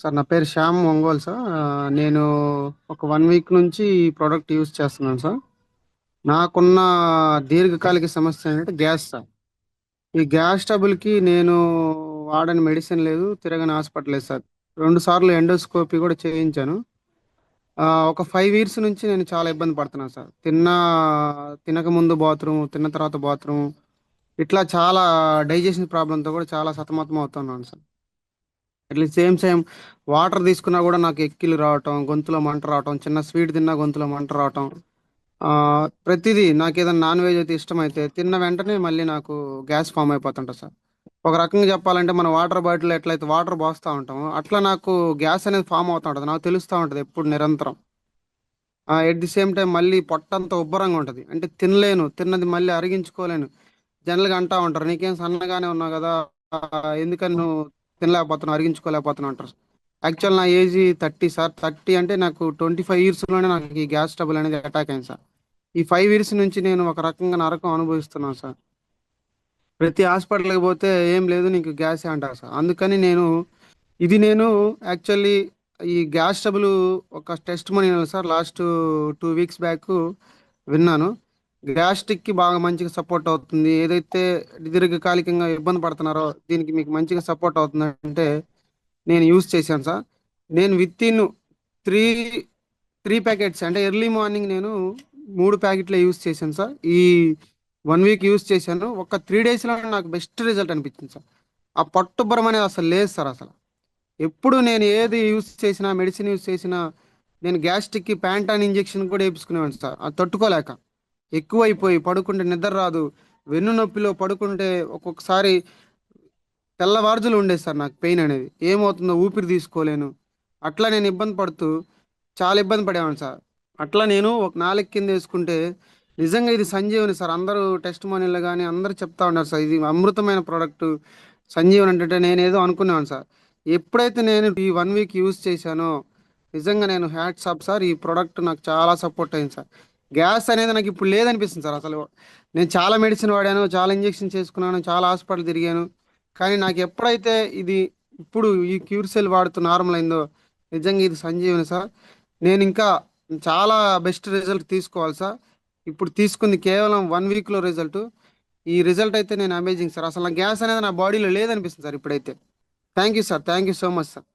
Sir నా పేరు Shyam Ongole sir. నేను ఒక వన్ వీక్ నుంచి ఈ ప్రోడక్ట్ యూజ్ చేస్తున్నాను సార్. నాకున్న దీర్ఘకాలిక సమస్య ఏంటంటే గ్యాస్ సార్. ఈ గ్యాస్ ట్రబుల్కి నేను వాడని మెడిసిన్ లేదు తిరగని హాస్పిటల్ లేదు సార్. రెండు సార్లు ఎండోస్కోపీ కూడా చేయించాను. ఒక ఫైవ్ ఇయర్స్ నుంచి నేను చాలా ఇబ్బంది పడుతున్నాను సార్. తిన్న తినక ముందు బాత్రూమ్ తిన్న తర్వాత బాత్రూమ్ ఇట్లా చాలా డైజెషన్ ప్రాబ్లంతో కూడా చాలా సతమతం అవుతున్నాను సార్. అట్లా సేమ్ సేమ్ వాటర్ తీసుకున్నా కూడా నాకు ఎక్కిలు రావటం గొంతులో మంట రావటం చిన్న స్వీట్ తిన్నా గొంతులో మంట రావటం. ప్రతిదీ నాకు ఏదైనా నాన్ వెజ్ అయితే ఇష్టమైతే తిన్న వెంటనే మళ్ళీ నాకు గ్యాస్ ఫామ్ అయిపోతుంటుంది సార్. ఒక రకంగా చెప్పాలంటే మన వాటర్ బాటిల్ ఎట్లయితే వాటర్ పోస్తూ ఉంటామో అట్లా నాకు గ్యాస్ అనేది ఫామ్ అవుతూ ఉంటుంది. నాకు తెలుస్తూ ఉంటుంది ఎప్పుడు నిరంతరం. ఎట్ ది సేమ్ టైం మళ్ళీ పొట్టంతా ఉబ్బరంగా ఉంటుంది. అంటే తినలేను. తిన్నది మళ్ళీ అరిగించుకోలేను. జనరల్గా అంటా ఉంటారు. నీకేం సన్నగానే ఉన్నావు కదా ఎందుకని నువ్వు తినలేకపోతున్నాం అరిగించుకోలేకపోతున్నాం అంటారు. యాక్చువల్ నా ఏజ్ థర్టీ సార్. థర్టీ అంటే నాకు ట్వంటీ ఫైవ్ ఇయర్స్లోనే నాకు ఈ గ్యాస్ ట్రబుల్ అనేది అటాక్ అయింది సార్. ఈ ఫైవ్ ఇయర్స్ నుంచి నేను ఒక రకంగా నరకం అనుభవిస్తున్నాను సార్. ప్రతి హాస్పిటల్కి పోతే ఏం లేదు నీకు గ్యాస్ అంటారు సార్. అందుకని నేను ఇది నేను యాక్చువల్లీ ఈ గ్యాస్ ట్రబుల్ ఒక testimony sir last two weeks back విన్నాను. గ్యాస్ట్రిక్కి బాగా మంచిగా సపోర్ట్ అవుతుంది. ఏదైతే దీర్ఘకాలికంగా ఇబ్బంది పడుతున్నారో దీనికి మీకు మంచిగా సపోర్ట్ అవుతుంది అంటే నేను యూజ్ చేశాను సార్. నేను within three three packets అంటే ఎర్లీ మార్నింగ్ నేను మూడు ప్యాకెట్లే యూజ్ చేశాను సార్. ఈ వన్ వీక్ యూజ్ చేశాను. ఒక త్రీ డేస్లో నాకు బెస్ట్ రిజల్ట్ అనిపించింది సార్. ఆ పట్టుబరం అనేది అసలు లేదు సార్ అసలు. ఎప్పుడు నేను ఏది యూజ్ చేసినా మెడిసిన్ యూజ్ చేసినా నేను గ్యాస్ట్రిక్కి ప్యాంటాన్ ఇంజెక్షన్ కూడా వేయించుకునేవాడిని సార్. అది తట్టుకోలేక. ఎక్కువైపోయి పడుకుంటే నిద్ర రాదు. వెన్ను నొప్పిలో పడుకుంటే ఒక్కొక్కసారి తెల్లవార్జులు ఉండేది సార్ నాకు పెయిన్ అనేది. ఏమవుతుందో ఊపిరి తీసుకోలేను. అట్లా నేను ఇబ్బంది పడుతూ చాలా ఇబ్బంది పడేవాడిని సార్. అట్లా నేను ఒక నాలుగు కింద వేసుకుంటే నిజంగా ఇది సంజీవని సార్. అందరూ టెస్ట్ మనీలు కానీ అందరూ చెప్తా ఉన్నారు సార్. ఇది అమృతమైన ప్రోడక్ట్ సంజీవని అంటే నేను ఏదో అనుకునేవాను సార్. ఎప్పుడైతే నేను ఈ వన్ వీక్ యూజ్ చేశానో నిజంగా నేను హ్యాట్స్ ఆఫ్ సార్. ఈ ప్రోడక్ట్ నాకు చాలా సపోర్ట్ అయింది సార్. గ్యాస్ అనేది నాకు ఇప్పుడు లేదనిపిస్తుంది సార్ అసలు. నేను చాలా మెడిసిన్ వాడాను చాలా ఇంజెక్షన్ చేసుకున్నాను చాలా హాస్పిటల్ తిరిగాను. కానీ నాకు ఎప్పుడైతే ఇది ఇప్పుడు ఈ క్యూర్ సెల్ వాడుతూ నార్మల్ అయిందో నిజంగా ఇది సంజీవని సార్. నేను ఇంకా చాలా బెస్ట్ రిజల్ట్ తీసుకోవాలి సార్. ఇప్పుడు తీసుకుంది కేవలం వన్ వీక్లో రిజల్ట్. ఈ రిజల్ట్ అయితే నేను అమేజింగ్ సార్. అసలు నా గ్యాస్ అనేది నా బాడీలో లేదనిపిస్తుంది సార్ ఇప్పుడైతే. Thank you sir thank you so much sir.